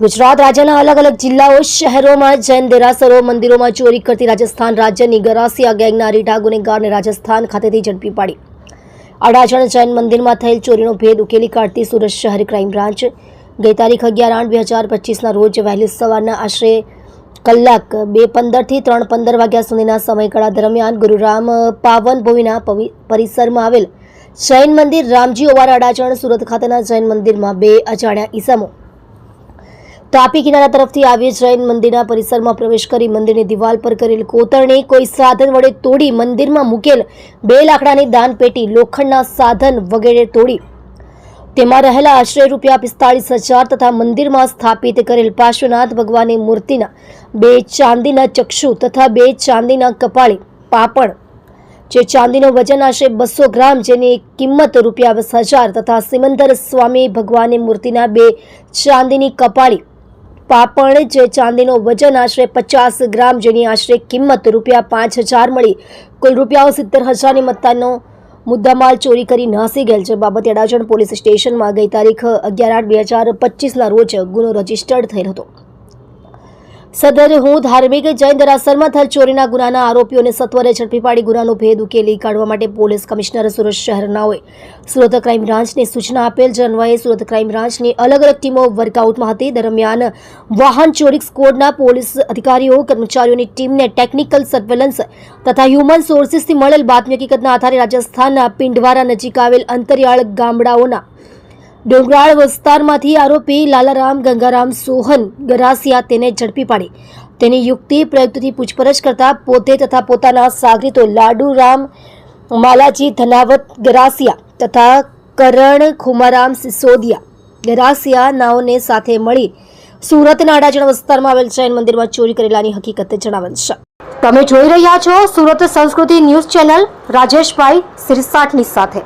ગુજરાત રાજ્યના અલગ અલગ જિલ્લાઓ, શહેરોમાં જૈન દેરાસરો, મંદિરોમાં ચોરી કરતી રાજસ્થાન રાજ્યની ગરાસિયા ગેંગના રીટા ગુનેગારને રાજસ્થાન ખાતેથી ઝડપી પાડી. અડાજણ જૈન મંદિરમાં થયેલ ચોરીનો ભેદ ઉકેલી કાઢતી સુરત શહેર ક્રાઇમ બ્રાન્ચ ગઈ તારીખ અગિયાર આઠ બે હજાર પચીસના રોજ વહેલી સવારના આશરે કલાક બે પંદરથી ત્રણ પંદર વાગ્યા સુધીના સમયગાળા દરમિયાન ગુરુરામ પાવન ભૂમિના પરિસરમાં આવેલ જૈન મંદિર રામજી ઓવારા અડાજણ સુરત ખાતેના જૈન મંદિરમાં બે અજાણ્યા ઈસમો તાપી કિનારા તરફથી આવી જૈન મંદિરના પરિસરમાં પ્રવેશ કરી મંદિરની દિવાલ પર કરેલ કોતરણી કોઈ સાધન વડે તોડી મંદિરમાં મૂકેલ બે લાકડાની દાનપેટી, લોખંડના સાધન વગેરે તોડી. તેમાં રહેલા આશરે રૂપિયા પિસ્તાળીસ હજાર તથા મંદિરમાં સ્થાપિત કરેલ પાર્શ્વનાથ ભગવાનની મૂર્તિના બે ચાંદીના ચક્ષુ તથા બે ચાંદીના કપાળી, પાપડ, જે ચાંદીનું વજન આશરે બસો ગ્રામ જેની કિંમત રૂપિયા વીસ હજાર તથા સિમંદર સ્વામી ભગવાનની મૂર્તિના બે ચાંદીની કપાળી પાપણ જે ચાંદીનો વજન આશરે પચાસ ગ્રામ જેની આશરે કિંમત રૂપિયા પાંચ હજાર મળી. કુલ રૂપિયાઓ સિત્તેર હજારની મત્તાનો મુદ્દામાલ ચોરી કરી નાસી ગયેલ છે. બાબતે અડાજણ પોલીસ સ્ટેશનમાં ગઈ તારીખ અગિયાર આઠ બે હજાર પચીસના રોજ ગુનો રજીસ્ટર્ડ થયેલ હતો. સદર હું ધાર્મિક જૈન દરાસરમાં થયેલ ચોરીના ગુનાના આરોપીઓને સત્વરે ઝડપી પાડી ગુનાનો ભેદ ઉકેલી કાઢવા માટે પોલીસ કમિશનર સુરત શહેરનાઓએ સુરત ક્રાઇમ બ્રાન્ચને સૂચના આપેલ. જે સુરત ક્રાઇમ બ્રાન્ચની અલગ અલગ ટીમો વર્કઆઉટમાં હતી. દરમિયાન વાહન ચોરી સ્કોડના પોલીસ અધિકારીઓ, કર્મચારીઓની ટીમને ટેકનિકલ સર્વેલન્સ તથા હ્યુમન સોર્સિસથી મળેલ બાતમી હકીકતના આધારે રાજસ્થાનના પિંડવારા નજીક આવેલ અંતરિયાળ ગામડાઓના ડોંગરાળ વિસ્તારમાંથી આરોપી લાલારામ ગંગારામ સોહન ગરાસિયા તેને ઝડપી પાડી. તેની યુક્તિ પ્રયુક્તિથી પૂછપરછ કરતા પોતે તથા પોતાના સાગરીતો લાડુરામ માલાજી ધનાવત ગરાસિયા તથા કરણ ખુમારામ સિસોદિયા ગરાસિયા નાઓને સાથે મળી સુરતના અડાજણ વિસ્તારમાં આવેલ જૈન મંદિરમાં ચોરી કરેલાની હકીકત જણાવેલ છે. તમે જોઈ રહ્યા છો સુરત સંસ્કૃતિ ન્યૂઝ ચેનલ રાજેશભાઈ સિરસાટની સાથે.